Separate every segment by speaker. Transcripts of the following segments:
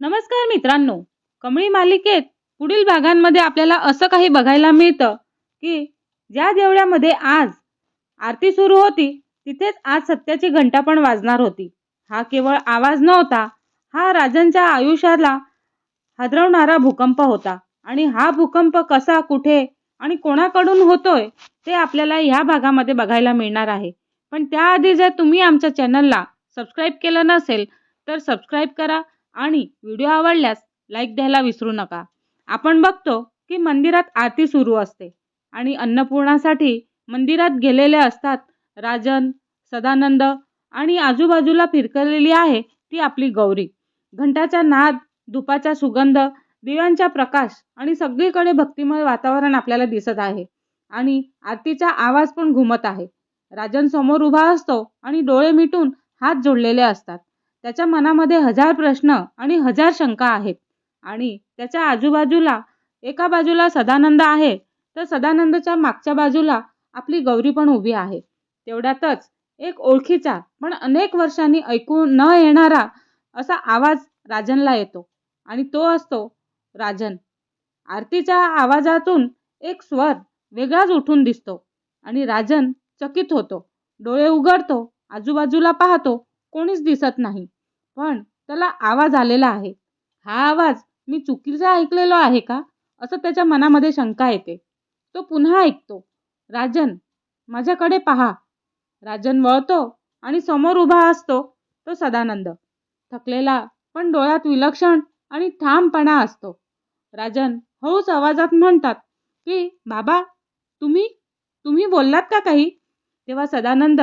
Speaker 1: नमस्कार मित्रांनो. कमळी मालिकेत पुढील भागांमध्ये आपल्याला असं काही बघायला मिळतं की ज्या देवळ्यामध्ये आज आरती सुरू होती तिथेच आज सत्याची घंटा पण वाजणार होती. हा केवळ आवाज नव्हता हा राजांच्या आयुष्याला हादरवणारा भूकंप होता. आणि हा भूकंप कसा कुठे आणि कोणाकडून होतोय ते आपल्याला ह्या भागामध्ये बघायला मिळणार आहे. पण त्याआधी जर तुम्ही आमच्या चॅनलला सबस्क्राईब केलं नसेल तर सबस्क्राईब करा. आणि व्हिडिओ आवडल्यास लाईक द्यायला विसरू नका. आपण बघतो की मंदिरात आरती सुरू असते आणि अन्नपूर्णासाठी मंदिरात गेलेले असतात राजन सदानंद आणि आजूबाजूला फिरकलेली आहे ती आपली गौरी. घंटाचा नाद धुपाचा सुगंध दिव्यांचा प्रकाश आणि सगळीकडे भक्तिमय वातावरण आपल्याला दिसत आहे आणि आरतीचा आवाज पण घुमत आहे. राजन समोर उभा असतो आणि डोळे मिटून हात जोडलेले असतात. त्याच्या मनामध्ये हजार प्रश्न आणि हजार शंका आहेत. आणि त्याच्या आजूबाजूला एका बाजूला सदानंद आहे तर सदानंदच्या मागच्या बाजूला आपली गौरी पण उभी आहे. तेवढ्यातच एक ओळखीचा पण अनेक वर्षांनी ऐकू न येणारा असा आवाज राजनला येतो. आणि तो असतो राजन. आरतीच्या आवाजातून एक स्वर वेगळाच उठून दिसतो. आणि राजन चकित होतो. डोळे उघडतो आजूबाजूला पाहतो कोणीच दिसत नाही. पण त्याला आवाज आलेला आहे. हा आवाज मी चुकीचा ऐकलेलो आहे का? असं त्याच्या मनामध्ये शंका येते. तो पुन्हा ऐकतो. राजन माझ्याकडे पहा. राजन वळतो आणि समोर उभा असतो तो सदानंद. थकलेला पण डोळ्यात विलक्षण आणि ठामपणा असतो. राजन हळूच आवाजात म्हणतात की बाबा तुम्ही? तुम्ही बोललात का काही? तेव्हा सदानंद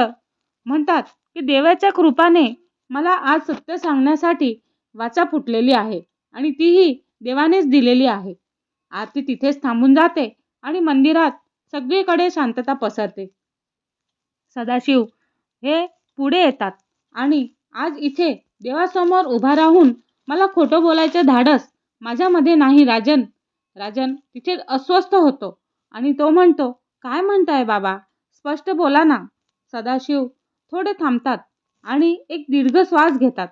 Speaker 1: म्हणतात की देवाच्या कृपाने मला आज सत्य सांगण्यासाठी वाचा फुटलेली आहे आणि तीही देवानेच दिलेली आहे. आरती तिथेच थांबून जाते आणि मंदिरात सगळीकडे शांतता पसरते. सदाशिव हे पुढे येतात आणि आज इथे देवासमोर उभा राहून मला खोटं बोलायचं धाडस माझ्यामध्ये नाही राजन. राजन तिथे अस्वस्थ होतो आणि तो म्हणतो काय म्हणताय बाबा? स्पष्ट बोला ना. सदाशिव थोडे थांबतात. आणि एक दीर्घ श्वास घेतात.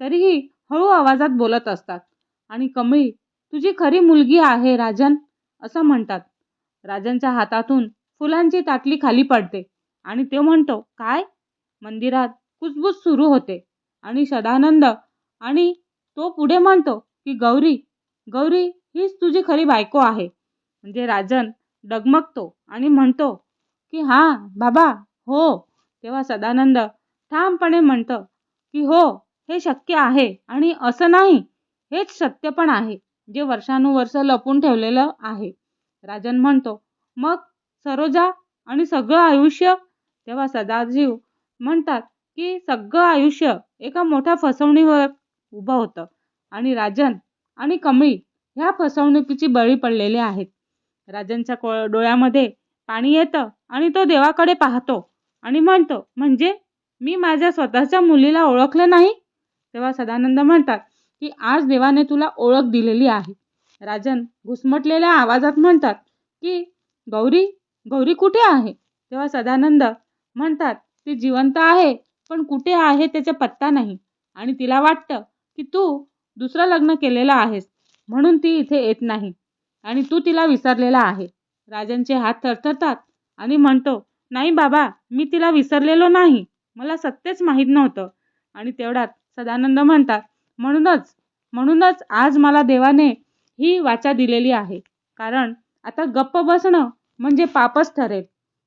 Speaker 1: तरीही हळू आवाजात बोलत असतात. आणि कमळी तुझी खरी मुलगी आहे राजन असं म्हणतात. राजनच्या हातातून फुलांची ताटली खाली पडते आणि तो म्हणतो काय? मंदिरात कुजबूज सुरू होते. आणि सदानंद आणि तो पुढे म्हणतो की गौरी गौरी हीच तुझी खरी बायको आहे. म्हणजे राजन डगमगतो आणि म्हणतो की हां बाबा हो. तेव्हा सदानंद ठामपणे म्हणतं की हो हे शक्य आहे आणि असं नाही हेच सत्य पण आहे जे वर्षानुवर्ष लपून ठेवलेलं आहे. राजन म्हणतो मग सरोजा आणि सगळं आयुष्य? तेव्हा सदाजीव म्हणतात की सगळं आयुष्य एका मोठ्या फसवणीवर उभं होतं आणि राजन आणि कमळी ह्या फसवणुकीची बळी पडलेले आहेत. राजनच्या को डोळ्यामध्ये पाणी येतं आणि तो देवाकडे पाहतो आणि म्हणतो म्हणजे मी माझ्या स्वतःच्या मुलीला ओळखलं नाही? तेव्हा सदानंद म्हणतात की आज देवाने तुला ओळख दिलेली आहे. राजन घुसमटलेल्या आवाजात म्हणतात की गौरी गौरी कुठे आहे? तेव्हा सदानंद म्हणतात ती जिवंत आहे पण कुठे आहे त्याचा पत्ता नाही. आणि तिला वाटतं की तू दुसरं लग्न केलेलं आहेस म्हणून ती इथे येत नाही. आणि तू तिला विसरलेला आहे. राजनचे हात थरथरतात आणि म्हणतो नाही बाबा मी तिला विसरलेलो नाही. मला सत्यच माहीत नव्हतं. आणि तेवढ्यात सदानंद म्हणतात म्हणूनच म्हणूनच आज मला देवाने ही वाचा दिलेली आहे. कारण आता गप्प बसणं म्हणजे पापच ठरेल.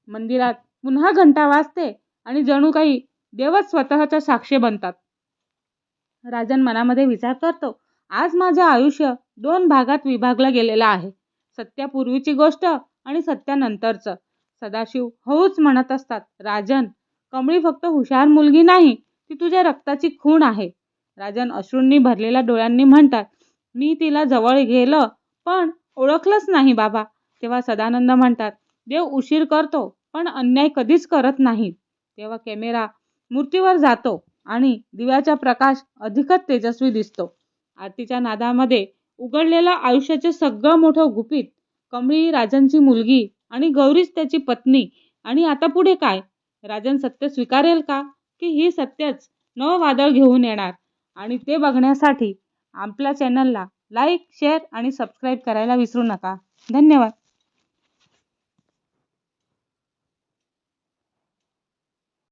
Speaker 1: मंदिरात पुन्हा घंटा वाजते आणि जणू काही देवच स्वतःच्या साक्षी बनतात. राजन मनामध्ये विचार करतो आज माझं आयुष्य दोन भागात विभागलं गेलेलं आहे. सत्यापूर्वीची गोष्ट आणि सत्यानंतरचं. सदाशिव होऊच म्हणत असतात राजन कमळी फक्त हुशार मुलगी नाही ती तुझ्या रक्ताची खूण आहे. राजन अश्रूंनी भरलेल्या डोळ्यांनी म्हणतात मी तिला जवळ गेलं पण ओळखलंच नाही बाबा. तेव्हा सदानंद म्हणतात देव उशीर करतो पण अन्याय कधीच करत नाही. तेव्हा कॅमेरा मूर्तीवर जातो आणि दिव्याचा प्रकाश अधिकच तेजस्वी दिसतो. आरतीच्या नादामध्ये उघडलेलं आयुष्याचे सगळं मोठं गुपित कमळी राजनची मुलगी आणि गौरीच त्याची पत्नी आणि आता पुढे काय? राजन सत्य स्वीकारेल का? की ही सत्यच नवं वादळ घेऊन येणार? आणि ते बघण्यासाठी आपल्या चॅनलला लाईक शेअर आणि सबस्क्राईब करायला विसरू नका. धन्यवाद.